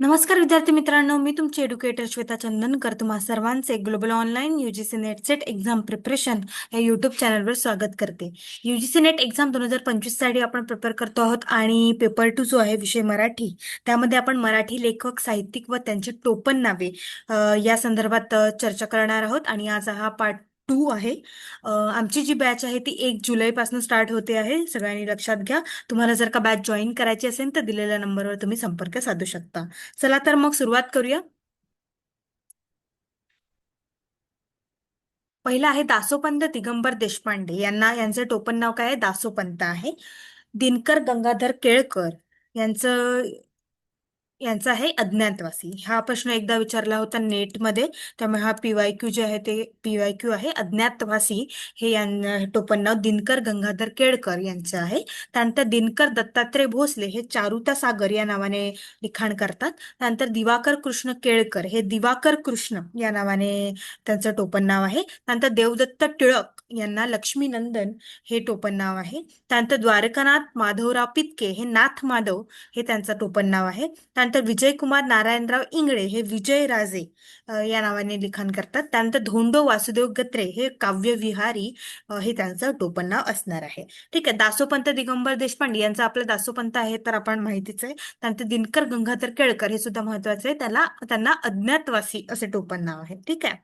नमस्कार विद्यार्थी मित्रांनो मी तुमची एड्युकेटर श्वेता चंदनकर. तुम्हा सर्वांचे global online C NET SET exam preparation या युट्यूब चॅनलवर स्वागत करते. युजीसी नेट एक्झाम दोन हजार पंचवीससाठी आपण प्रिपेअर करतो आहोत आणि पेपर टू जो आहे विषय मराठी त्यामध्ये आपण मराठी लेखक साहित्यिक व त्यांचे टोपण नावे या संदर्भात चर्चा करणार आहोत. आणि आज हा पार्ट टू आहे. आमची जी बॅच आहे ती एक जुलैपासून स्टार्ट होते आहे. सगळ्यांनी लक्षात घ्या. तुम्हाला जर का बॅच जॉईन करायची असेल तर दिलेल्या नंबरवर तुम्ही संपर्क साधू शकता. चला तर मग सुरुवात करूया. पहिला आहे दासोपंत दिगंबर देशपांडे. यांना यांचं टोपण नाव काय आहे? दासोपंत आहे. दिनकर गंगाधर केळकर. यांचं यांचा आहे अज्ञातवासी. हा प्रश्न एकदा विचारला होता नेटमध्ये. त्यामुळे हा पीवाय क्यू जे आहे ते पीवाय क्यू आहे. अज्ञातवासी हे टोपण नाव दिनकर गंगाधर केळकर यांचं आहे. त्यानंतर दिनकर दत्तात्रय भोसले हे चारुता सागर या नावाने लिखाण करतात. त्यानंतर दिवाकर कृष्ण केळकर हे दिवाकर कृष्ण या नावाने त्यांचं टोपण नाव आहे. त्यानंतर देवदत्त टिळक यांना लक्ष्मीनंदन हे टोपण नाव आहे. त्यानंतर द्वारकानाथ माधवराव पितके हे नाथ माधव हे त्यांचं टोपण नाव आहे. त्यानंतर विजयकुमार नारायणराव इंगळे हे विजय राजे या नावाने लिखाण करतात. त्यानंतर धोंडो वासुदेव गत्रे हे काव्यविहारी हे त्यांचं टोपण नाव असणार आहे. ठीक आहे दासोपंत दिगंबर देशपांडे यांचं आपलं दासोपंत आहे तर आपण माहितीच आहे. त्यानंतर दिनकर गंगाधर केळकर हे सुद्धा महत्त्वाचे आहे. त्याला त्यांना अज्ञातवासी असे टोपण नाव आहे. ठीक आहे.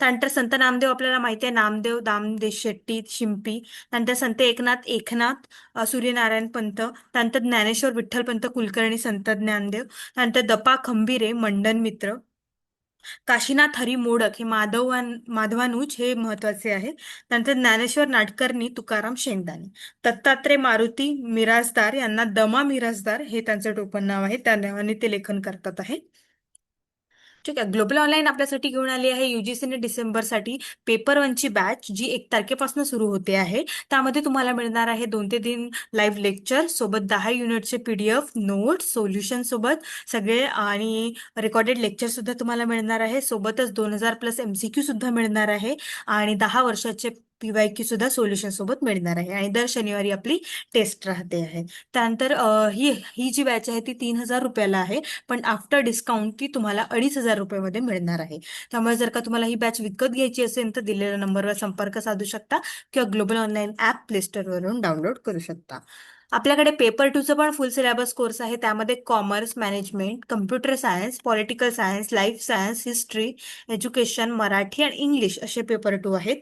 त्यानंतर संत नामदेव आपल्याला माहिती आहे. नामदेव दामदेव शेट्टी शिंपी. त्यानंतर संत एकनाथ एकनाथ सूर्यनारायण पंत. त्यानंतर ज्ञानेश्वर विठ्ठलपंत कुलकर्णी संत ज्ञानदेव. त्यानंतर दपा खंबीरे मंडन मित्र. काशीनाथ हरी मोडक हे माधवान माधवानुज हे महत्त्वाचे आहे त्यानंतर ज्ञानेश्वर नाटकर्णी तुकाराम शेंगदाणे. दत्तात्रय मारुती मिराजदार यांना दमा मिराजदार हे त्यांचं टोपण नाव आहे. त्या नावाने ते लेखन करतात आहे. ठीक आहे. ग्लोबल ऑनलाईन आपल्यासाठी घेऊन आली आहे युजीसीने डिसेंबरसाठी पेपर वनची बॅच जी एक तारखेपासून सुरू होते आहे. त्यामध्ये तुम्हाला मिळणार आहे दोन ते तीन लाईव्ह लेक्चर सोबत दहा युनिटचे पीडीएफ नोट्स सोल्युशन सोबत सगळे आणि रेकॉर्डेड लेक्चर सुद्धा तुम्हाला मिळणार आहे. सोबतच दोन हजार प्लस एमसीक्यू सुद्धा मिळणार आहे. आणि दहा वर्षाचे पीवायक्यू सुद्धा सोल्युशन सोबत मिळणार आहे. आणि दर शनिवारी आपली टेस्ट राहते आहे. त्यानंतर ही ही जी बॅच आहे ती तीन हजार रुपयाला आहे. पण आफ्टर डिस्काउंट ती तुम्हाला अडीच हजार रुपयामध्ये मिळणार आहे. त्यामुळे जर का तुम्हाला ही बॅच विकत घ्यायची असेल तर दिलेल्या नंबरवर संपर्क साधू शकता किंवा ग्लोबल ऑनलाईन ॲप प्ले स्टोअरवरून डाउनलोड करू शकता. आपल्याकडे पेपर टूचं पण फुल सिलेबस कोर्स आहे. त्यामध्ये commerce management computer science political science life science history education Marathi आणि इंग्लिश असे पेपर टू आहेत.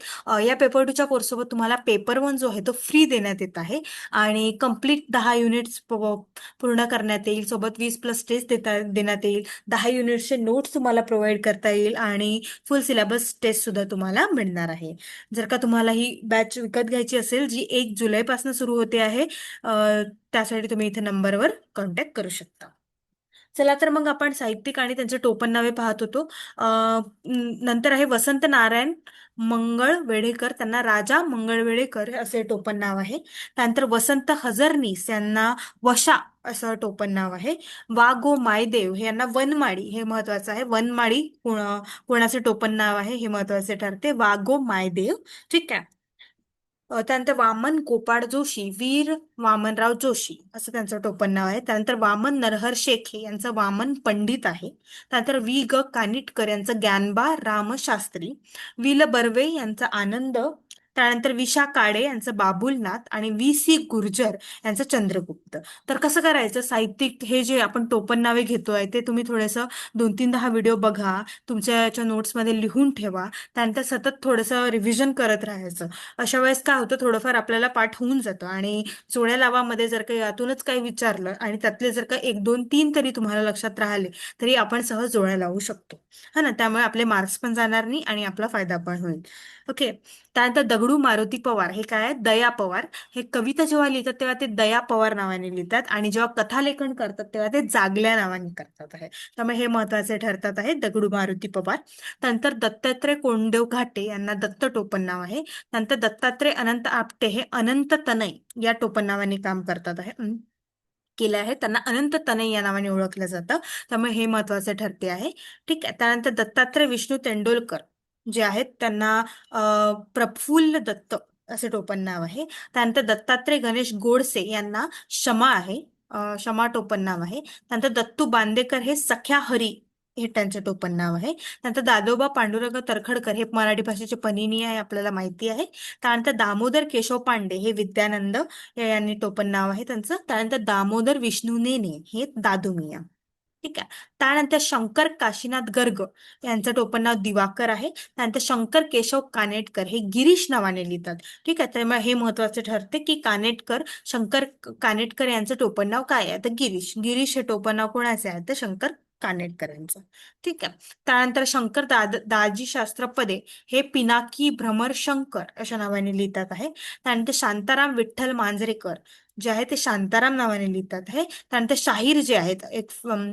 या पेपर टूच्या कोर्ससोबत तुम्हाला पेपर वन जो आहे तो फ्री देण्यात येत आहे. आणि कंप्लीट दहा युनिट्स पूर्ण करण्यात येईल. सोबत वीस प्लस टेस्ट देता देण्यात येईल. दहा युनिट्सचे नोट्स तुम्हाला प्रोव्हाइड करता येईल आणि फुल सिलेबस टेस्ट सुद्धा तुम्हाला मिळणार आहे. जर का तुम्हाला ही बॅच विकत घ्यायची असेल जी एक जुलैपासून सुरू होते आहे त्यासाठी तुम्ही इथे नंबरवर कॉन्टॅक्ट करू शकता. चला तर मग आपण साहित्यिक आणि त्यांचे टोपण नावे पाहत होतो. नंतर आहे वसंत नारायण मंगळ वेळेकर त्यांना राजा मंगळ वेळेकर असे टोपण नाव आहे. त्यानंतर वसंत हजरनीस यांना वशा असं टोपण नाव आहे. वा गो मायदेव हे यांना वनमाळी हे महत्वाचं आहे. वनमाळी कोणाचे टोपण नाव आहे हे महत्त्वाचे ठरते. वा गो मायदेव. ठीक आहे. त्यानंतर वामन गोपाळ जोशी वीर वामनराव जोशी असं त्यांचं टोपण नाव आहे. त्यानंतर वामन नरहर शेखे यांचं वामन पंडित आहे. त्यानंतर वी ग कानिटकर यांचं ज्ञानबा रामशास्त्री वि ल बर्वे यांचा आनंद त्यानंतर विशा काळे यांचं बाबुलनाथ आणि वी सी गुर्जर यांचं चंद्रगुप्त. तर कसं करायचं? साहित्यिक हे जे आपण टोपण नावे घेतोय ते तुम्ही थोडंसं दोन तीन दहा व्हिडिओ बघा तुमच्या याच्या नोट्समध्ये लिहून ठेवा त्यानंतर सतत थोडंसं रिव्हिजन करत राहायचं. अशा वेळेस काय होतं? थोडंफार आपल्याला पाठ होऊन जातं आणि जोड्या लावामध्ये जर काही यातूनच काही विचारलं आणि त्यातले जर का एक दोन तीन तरी तुम्हाला लक्षात राहिले तरी आपण सहज जोड्या लावू शकतो. हा ना? त्यामुळे आपले मार्क्स पण जाणार नाही आणि आपला फायदा पण होईल. ओके. त्यानंतर दगडू मारुती पवार हे काय आहे दया पवार. हे कविता जेव्हा लिहितात तेव्हा ते दया पवार नावाने लिहितात आणि जेव्हा कथालेखन करतात तेव्हा ते जागल्या नावाने करतात आहे. त्यामुळे हे महत्त्वाचे ठरतात आहे दगडू मारुती पवार. त्यानंतर दत्तात्रय कोंडेव घाटे यांना दत्त टोपण नाव आहे. नंतर दत्तात्रय अनंत आपटे हे अनंत तनय या टोपण नावाने काम करतात आहे. केलं आहे. त्यांना अनंत तनय या नावाने ओळखलं जातं. त्यामुळे हे महत्त्वाचे ठरते आहे. ठीक आहे. त्यानंतर दत्तात्रय विष्णू तेंडोलकर. जे आहेत त्यांना प्रफुल्ल दत्त असे टोपण नाव आहे. त्यानंतर दत्तात्रय गणेश गोडसे यांना क्षमा आहे अं, क्षमा टोपण नाव आहे. त्यानंतर दत्तू बांदेकर हे सख्या हरी हे त्यांचं टोपण नाव आहे. त्यानंतर दादोबा पांडुरंग तरखडकर हे मराठी भाषेचे पनिनी आहे आपल्याला माहिती आहे. त्यानंतर दामोदर केशव पांडे हे विद्यानंद या यांनी टोपण नाव आहे त्यांचं. त्यानंतर दामोदर विष्णू नेने हे दादुमिया. ठीक आहे. त्यानंतर शंकर काशीनाथ गर्ग यांचं टोपण नाव दिवाकर आहे. त्यानंतर शंकर केशव कानेटकर हे गिरीश नावाने लिहितात. ठीक आहे. त्यामुळे हे महत्त्वाचे ठरते की कानेटकर शंकर कानेटकर यांचं टोपण नाव काय आहे? तर गिरीश. गिरीश हे टोपण नाव कोणाचे आहे? तर शंकर कानेट करायचं. ठीक आहे. त्यानंतर शंकर दाद दाजी शास्त्रपदे हे पिनाकी भ्रमर शंकर अशा नावाने लिहितात आहे. त्यानंतर शांताराम विठ्ठल मांजरेकर जे आहे ते शांताराम नावाने लिहितात आहे. त्यानंतर शाहीर जे आहेत एक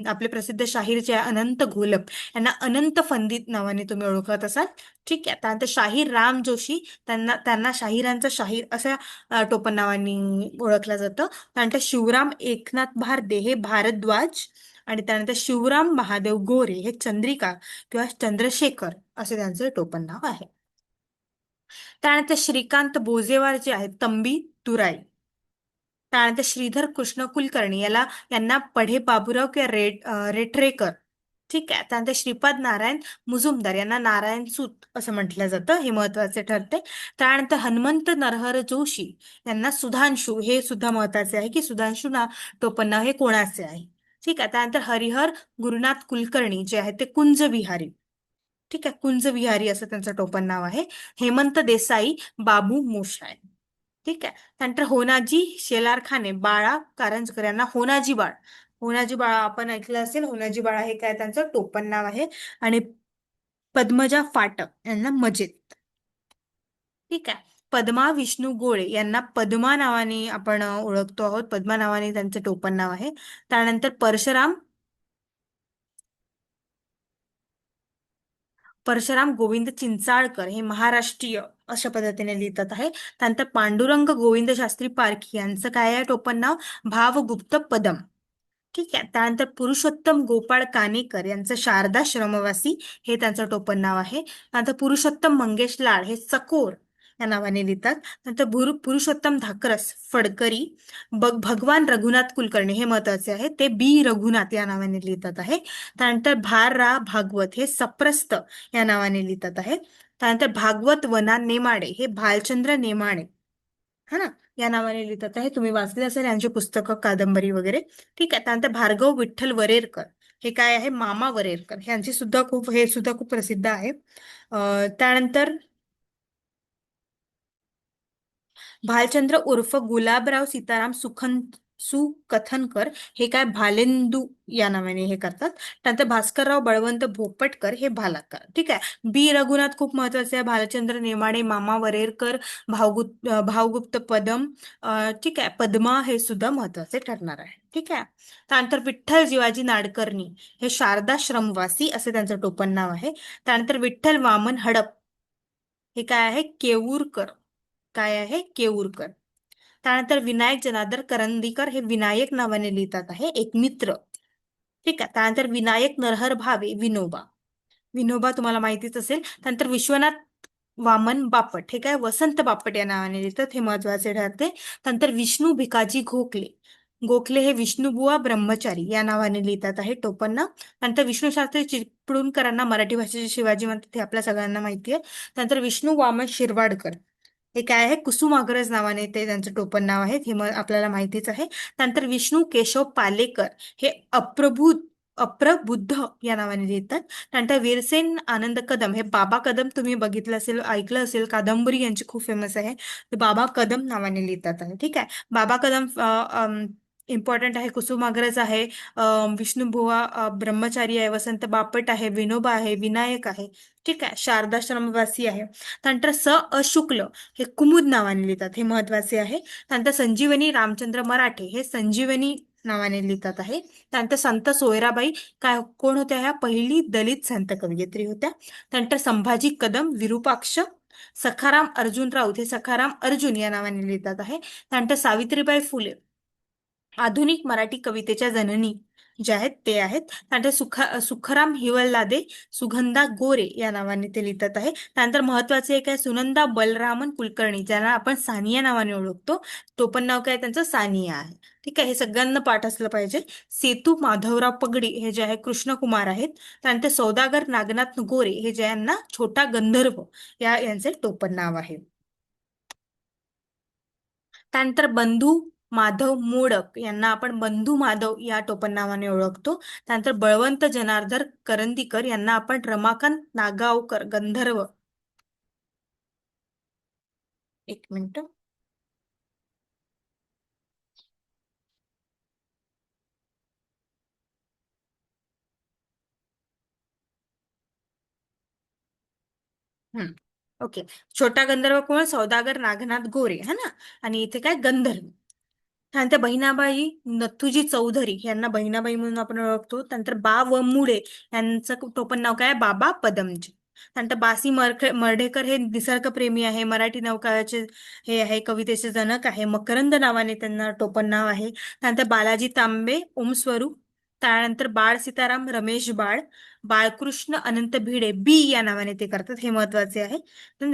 आपले प्रसिद्ध शाहीर जे आहे अनंत घोलप यांना अनंत फंदित नावाने तुम्ही ओळखत असाल. ठीक आहे. त्यानंतर शाहीर राम जोशी त्यांना त्यांना शाहिरांचा शाहीर अशा टोपण नावाने ओळखलं जातं. त्यानंतर शिवराम एकनाथ भारदे हे भारद्वाज आणि त्यानंतर शिवराम महादेव गोरे हे चंद्रिका किंवा चंद्रशेखर असे त्यांचं टोपण नाव आहे. त्यानंतर श्रीकांत बोजेवार जे आहेत तंबी तुराई. त्यानंतर श्रीधर कृष्ण कुलकर्णी याला यांना पढे बाबूराव किंवा रेट रेटरेकर. ठीक आहे. त्यानंतर श्रीपाद नारायण मुजुमदार यांना नारायण सूत असं म्हटलं जातं. हे महत्त्वाचे ठरते. त्यानंतर हनुमंत नरहर जोशी यांना सुधांशू. हे सुद्धा महत्त्वाचे आहे की सुधांशू ना टोपण नाव हे कोणाचे आहे? ठीक आहे. त्यानंतर हरिहर गुरुनाथ कुलकर्णी जे आहे ते कुंज विहारी ठीक आहे. कुंज विहारी असं त्यांचं टोपण नाव आहे. हेमंत देसाई बाबू मोशाय. ठीक आहे. त्यानंतर होनाजी शेलारखाने बाळा कारंजकर यांना होनाजी बाळ. होनाजी बाळा आपण ऐकलं असेल. होनाजी बाळा हे काय त्यांचं टोपण नाव आहे. आणि पद्मजा फाटक यांना मजेत. ठीक आहे. पद्मा विष्णू गोळे यांना पद्मा नावाने आपण ओळखतो आहोत. पद्मा नावाने त्यांचं टोपण नाव आहे. त्यानंतर परशुराम परशुराम गोविंद चिंचाळकर हे महाराष्ट्रीय अशा पद्धतीने लिहितात आहे. त्यानंतर पांडुरंग गोविंद शास्त्री पारखी यांचं काय आहे टोपण नाव? भावगुप्त पदम. ठीक आहे. त्यानंतर पुरुषोत्तम गोपाळ कानेकर यांचं शारदा श्रमवासी हे त्यांचं टोपण नाव आहे. त्यानंतर पुरुषोत्तम मंगेश लाड हे सकोर या नावाने लिहितात. नंतर भुरु पुरुषोत्तम धाकरस फडकरी बग भगवान रघुनाथ कुलकर्णी हे महत्त्वाचे आहे ते बी रघुनाथ या नावाने लिहितात आहे. त्यानंतर भार रा भागवत हे सप्रस्त या नावाने लिहितात आहे. त्यानंतर भागवत वना नेमाडे हे भालचंद्र नेमाडे हा ना? या नावाने लिहितात आहे. तुम्ही वाचले असेल यांची पुस्तकं कादंबरी वगैरे. ठीक आहे. त्यानंतर भार्गव विठ्ठल वरेरकर हे काय आहे? मामा वरेरकर. यांची सुद्धा खूप हे सुद्धा खूप प्रसिद्ध आहे. त्यानंतर भालचंद्र उर्फ गुलाबराव सीताराम सुखन सुकथनकर हे काय भालेंदू या नावाने हे करतात. त्यानंतर भास्करराव बळवंत भोपटकर हे भालाकर ठीक आहे. बी रघुनाथ खूप महत्त्वाचे आहे. भालचंद्र नेमाडे मामा वरेरकर भावगुप्त भावगुप्त पदम ठीक आहे. पद्मा हे सुद्धा महत्त्वाचे ठरणार आहे. ठीक आहे. त्यानंतर विठ्ठल जिवाजी नाडकर्णी हे शारदा श्रमवासी असे त्यांचं टोपण नाव आहे. त्यानंतर विठ्ठल वामन हडप हे काय आहे? केवूरकर. काय आहे? केऊरकर. त्यानंतर विनायक जनार्दन करंदीकर हे विनायक नावाने लिहितात आहे. एक मित्र. ठीक आहे. त्यानंतर विनायक नरहर भावे विनोबा. विनोबा तुम्हाला माहितीच असेल. त्यानंतर विश्वनाथ वामन बापट. हे काय वसंत बापट या नावाने लिहितात. हे महत्त्वाचे ठरते. त्यानंतर विष्णू भिकाजी गोखले गोखले हे विष्णुबुवा ब्रह्मचारी या नावाने लिहितात आहे. टोपन्न त्यानंतर विष्णू शास्त्री चिपळूणकरांना मराठी भाषेचे शिवाजी म्हणतात हे आपल्या सगळ्यांना माहिती आहे. त्यानंतर विष्णू वामन शिरवाडकर. हे काय आहे? कुसुमाग्रज नावाने ते त्यांचं टोपण नाव आहे. हे मग आपल्याला माहितीच आहे. त्यानंतर विष्णू केशव पालेकर हे अप्रबुद्ध अप्रबुद्ध या नावाने लिहितात. त्यानंतर वीरसेन आनंद कदम हे बाबा कदम तुम्ही बघितलं असेल ऐकलं असेल कादंबरी यांची खूप फेमस आहे. ते बाबा कदम नावाने लिहितात ठीक आहे. बाबा कदम इम्पॉर्टंट आहे कुसुमाग्रज आहे अं, ब्रह्मचारी आहे वसंत बापट आहे विनोबा आहे विनायक आहे ठीक आहे शारदाश्रमवासी आहे. त्यानंतर स अशुक्ल हे कुमुद नावाने लिहितात हे महत्त्वाचे आहे. त्यानंतर संजीवनी रामचंद्र मराठे हे संजीवनी नावाने लिहितात आहे. त्यानंतर संत सोयराबाई काय कोण होत्या ह्या? पहिली दलित संत कवयित्री होत्या. त्यानंतर संभाजी कदम विरूपाक्ष सखाराम अर्जुन राऊत हे सखाराम अर्जुन या नावाने लिहितात आहे. त्यानंतर सावित्रीबाई फुले आधुनिक मराठी कवितेच्या जननी जे आहेत ते आहेत. त्यानंतर सुखा सुखराम हिवल्लादे सुगंधा गोरे या नावाने ते लिहितात आहे. त्यानंतर महत्त्वाचे एक आहे सुनंदा बलरामन कुलकर्णी ज्यांना आपण सानिया नावाने ओळखतो. तो पण नाव काय त्यांचं? सानिया आहे. ठीक आहे हे सगळ्यांना पाठ असलं पाहिजे. सेतू माधवराव पगडी हे जे आहे कृष्णकुमार आहेत. त्यानंतर सौदागर नागनाथ गोरे हे जे यांना छोटा गंधर्व या यांचे टोपण नाव आहे. त्यानंतर बंधू माधव मोडक यांना आपण बंधू माधव या टोपण नावाने ओळखतो. त्यानंतर बळवंत जनार्दन करंदीकर यांना आपण रमाकांत नागावकर गंधर्व. एक मिनिट. ओके. छोटा गंधर्व कोण? सौदागर नागनाथ गोरे है ना? आणि इथे काय? गंधर्व. त्यानंतर बहिणाबाई नथुजी चौधरी यांना बहिणाबाई म्हणून आपण ओळखतो. त्यानंतर बा व मुळे यांचं टोपण नाव काय आहे? बाबा पदमजी. त्यानंतर बासी मरखे मर्ढेकर हे निसर्गप्रेमी आहे मराठी नौकाचे हे आहे कवितेचे जनक आहे मकरंद नावाने त्यांना टोपण नाव आहे. त्यानंतर बालाजी तांबे ओमस्वरूप. त्यानंतर बाळ सीताराम रमेश बाळ. बाळकृष्ण अनंत भिडे बी या नावाने ते करतात हे महत्त्वाचे आहे.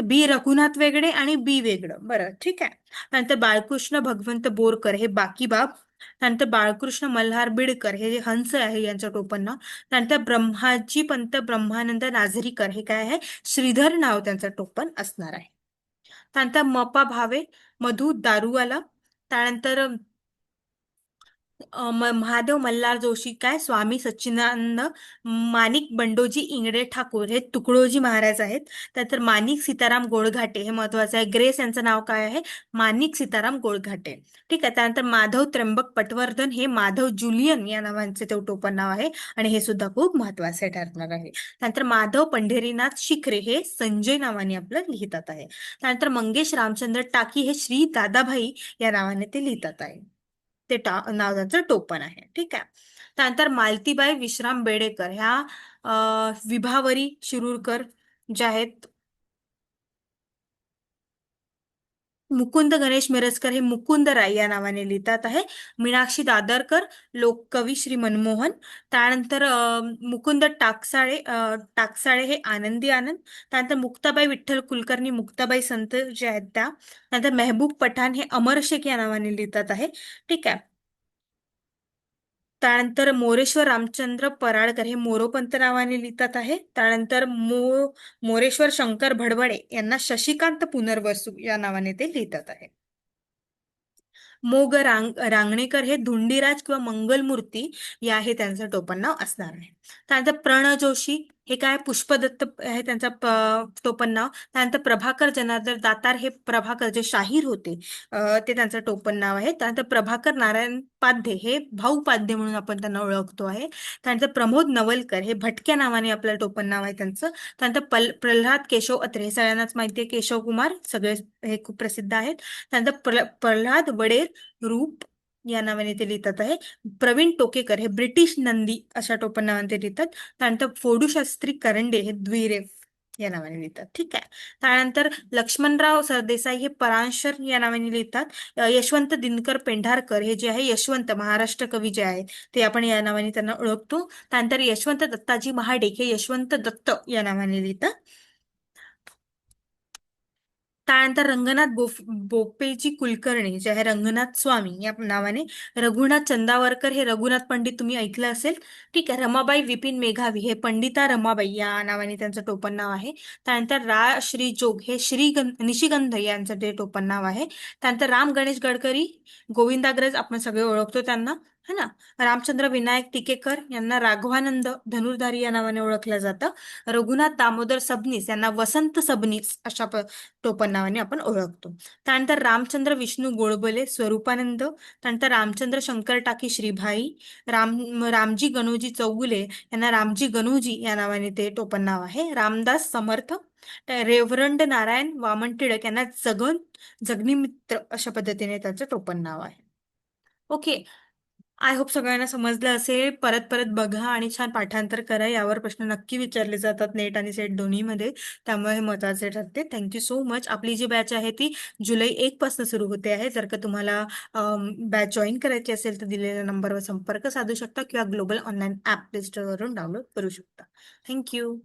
बी रघुनाथ वेगळे आणि बी वेगळं. बरं ठीक आहे. त्यानंतर बाळकृष्ण भगवंत बोरकर हे बाकी बाब. त्यानंतर बाळकृष्ण मल्हार बिडकर हे जे हंस आहे यांचं टोपण नाव त्यानंतर ब्रह्माजी पंत ब्रह्मानंद नाझरीकर हे काय आहे? श्रीधर नाव त्यांचं टोपण असणार आहे. त्यानंतर मपा भावे मधु दारुवाला. त्यानंतर अ, म- महादेव मल्हार जोशी काय? स्वामी सच्चिदानंद माणिक बंडोजी इंगडे ठाकूर हे तुकडोजी महाराज आहेत. त्यानंतर माणिक सीताराम गोळघाटे हे महत्त्वाचे आहे. ग्रेस यांचं नाव काय आहे? माणिक सीताराम गोळघाटे. ठीक आहे. त्यानंतर माधव त्र्यंबक पटवर्धन हे माधव जुलियन या नावांचे ते टोपण नाव आहे. आणि हे सुद्धा खूप महत्त्वाचे ठरणार आहे. त्यानंतर माधव पंढरीनाथ शिखरे हे संजय नावाने आपलं लिहितात आहे. त्यानंतर मंगेश रामचंद्र टाकी हे श्री दादाभाई या नावाने ते लिहितात आहे. ते टा नाव त्यांचं टोपण आहे. ठीक आहे? त्यानंतर मालतीबाई विश्राम बेडेकर ह्या विभावरी शिरूरकर ज्या आहेत मुकुंद गणेश मिरजकर हे मुकुंद राय या नावाने लिहितात आहे. मीनाक्षी दादरकर लोककवी श्री मनमोहन. त्यानंतर मुकुंद टाकसाळे टाकसाळे हे आनंदी आनंद. त्यानंतर मुक्ताबाई विठ्ठल कुलकर्णी मुक्ताबाई संत जे आहेत त्या त्यानंतर मेहबूब पठाण हे अमर शेख या नावाने लिहितात आहे. ठीक आहे. त्यानंतर मोरेश्वर रामचंद्र पराळकर हे मोरोपंत नावाने लिहितात आहे. त्यानंतर मो मोरेश्वर शंकर भडवडे यांना शशिकांत पुनर्वसू या नावाने ते लिहितात आहे. मोग रांग रांगणेकर हे धुंडीराज किंवा मंगलमूर्ती या हे त्यांचं टोपण नाव असणार आहे त्यानंतर प्रण जोशी हे काय पुष्पदत्त हे त्यांचं टोपण नाव. त्यानंतर प्रभाकर जनार्दन दातार हे प्रभाकर जे शाहीर होते ते त्यांचं टोपण नाव आहे. त्यानंतर प्रभाकर नारायण पाध्ये हे भाऊ पाध्ये म्हणून आपण त्यांना ओळखतो आहे. त्यानंतर प्रमोद नवलकर हे भटक्या नावाने आपलं टोपण नाव आहे त्यांचं. त्यानंतर पल प्रल्हाद केशव अत्रे हे सगळ्यांनाच माहिती आहे. केशव कुमार सगळे हे खूप प्रसिद्ध आहेत. त्यानंतर प्र- प्रल्हाद वडेर रूप या नावाने ते लिहितात आहे. प्रवीण टोकेकर हे ब्रिटिश नंदी अशा टोपण नावाने ते लिहितात. त्यानंतर फोडू शास्त्री करंडे हे द्विरेफ या नावाने लिहितात. ठीक आहे. त्यानंतर लक्ष्मणराव सरदेसाई हे परांशर या नावाने लिहितात. यशवंत दिनकर पेंढारकर हे जे आहे यशवंत महाराष्ट्र कवी जे आहेत ते आपण या नावाने त्यांना ओळखतो. त्यानंतर यशवंत दत्ताजी महाडेक हे यशवंत दत्त या नावाने लिहितात. त्यानंतर रंगनाथ बोफ बोपेजी कुलकर्णी जे आहे रंगनाथ स्वामी या नावाने रघुनाथ चंदावरकर हे रघुनाथ पंडित तुम्ही ऐकलं असेल. ठीक आहे रमाबाई विपिन मेघावी हे पंडिता रमाबाई या नावाने त्यांचं टोपण नाव आहे. त्यानंतर रा श्री जोग हे श्रीगंध निशिगंध यांचं ते टोपण नाव आहे. त्यानंतर राम गणेश गडकरी गोविंदाग्रज आपण सगळे ओळखतो त्यांना. है ना? रामचंद्र विनायक टिकेकर यांना राघवानंद धनुर्धारी या नावाने ओळखलं जातं. रघुनाथ दामोदर सबनीस यांना वसंत सबनीस अशा टोपण नावाने आपण ओळखतो. त्यानंतर रामचंद्र विष्णू गोळबले स्वरूपानंद. त्यानंतर रामचंद्र शंकर टाकी श्रीभाई. राम रामजी गणोजी चौगुले यांना रामजी गणोजी या नावाने ते टोपण नाव आहे. रामदास समर्थ रेवरंड नारायण वामन टिळक यांना जगन जगनिमित्र अशा पद्धतीने त्याचं टोपण नाव आहे. ओके. आय होप सगळ्यांना समजलं असेल. परत परत बघा आणि छान पाठांतर करा. यावर प्रश्न नक्की विचारले जातात नेट आणि सेट दोन्हीमध्ये. त्यामुळे हे महत्त्वाचे ठरते. थँक्यू सो मच आपली जी बॅच आहे ती जुलै एक पासून सुरू होते आहे. जर का तुम्हाला बॅच जॉईन करायची असेल तर दिलेल्या नंबरवर संपर्क साधू शकता किंवा global online app play download करू शकता. Thank you